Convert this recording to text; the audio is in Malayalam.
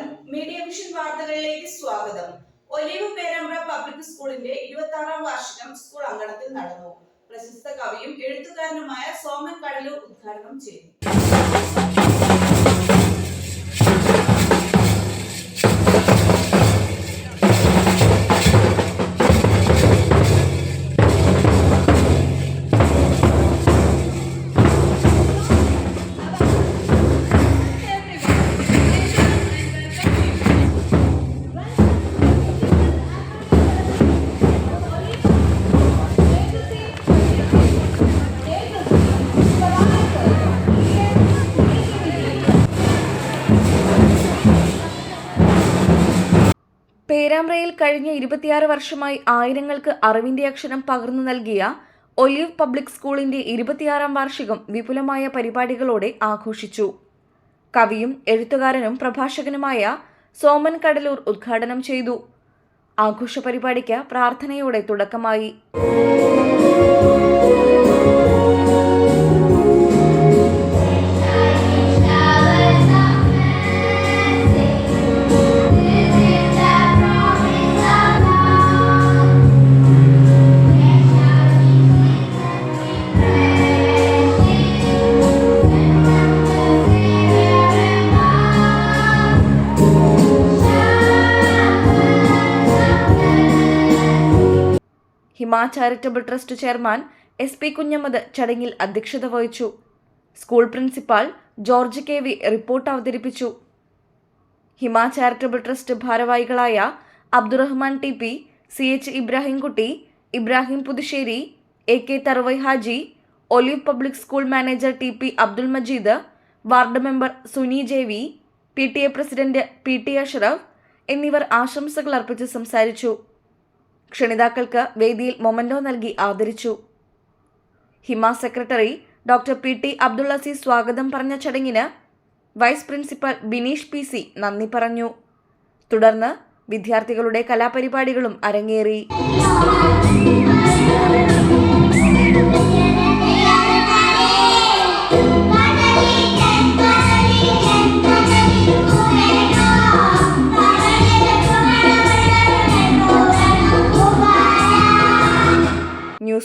നമസ്കാരം മീഡിയ വിഷൻ വാർത്തകളിലേക്ക് സ്വാഗതം. ഒലിവ് പേരമ്പ്ര പബ്ലിക് സ്കൂളിന്റെ ഇരുപത്തി ആറാം വാർഷികം സ്കൂൾ അങ്കണത്തിൽ നടന്നു. പ്രശസ്ത കവിയും എഴുത്തുകാരനുമായ സോമൻ കടലൂർ ഉദ്ഘാടനം ചെയ്തു. പേരാമ്പ്രയിൽ കഴിഞ്ഞ ഇരുപത്തിയാറ് വർഷമായി ആയിരങ്ങൾക്ക് അറിവിന്റെ അക്ഷരം പകർന്നു നൽകിയ ഒലിവ് പബ്ലിക് സ്കൂളിന്റെ ഇരുപത്തിയാറാം വാർഷികം വിപുലമായ പരിപാടികളോടെ ആഘോഷിച്ചു. കവിയും എഴുത്തുകാരനും പ്രഭാഷകനുമായ സോമൻ കടലൂർ ഉദ്ഘാടനം ചെയ്തു. ആഘോഷ പരിപാടിക്ക് പ്രാർത്ഥനയോടെ തുടക്കമായി. Hima charitable trust chairman S P Kunhammad ചടങ്ങിൽ അധ്യക്ഷത വഹിച്ചു. School principal George K V report അവതരിപ്പിച്ചു. ഹിമ ചാരിറ്റബിൾ ട്രസ്റ്റ് ഭാരവാഹികളായ Abdurahman T P C H Ibrahimkutty Ibrahim Puthussery A K Tharavai Haji olive public school manager T P Abdul Majeed ward member Suni J V P T A president P T Ashraf എന്നിവർ ആശംസകൾ അർപ്പിച്ച് സംസാരിച്ചു. ക്ഷണിതാക്കൾക്ക് വേദിയിൽ മൊമന്റോ നൽകി ആദരിച്ചു. Hima secretary doctor P. T. Abdul Azeez സ്വാഗതം പറഞ്ഞ ചടങ്ങിന് vice principal Bineesh P. C. നന്ദി പറഞ്ഞു. തുടർന്ന് വിദ്യാർത്ഥികളുടെ കലാപരിപാടികളും അരങ്ങേറി.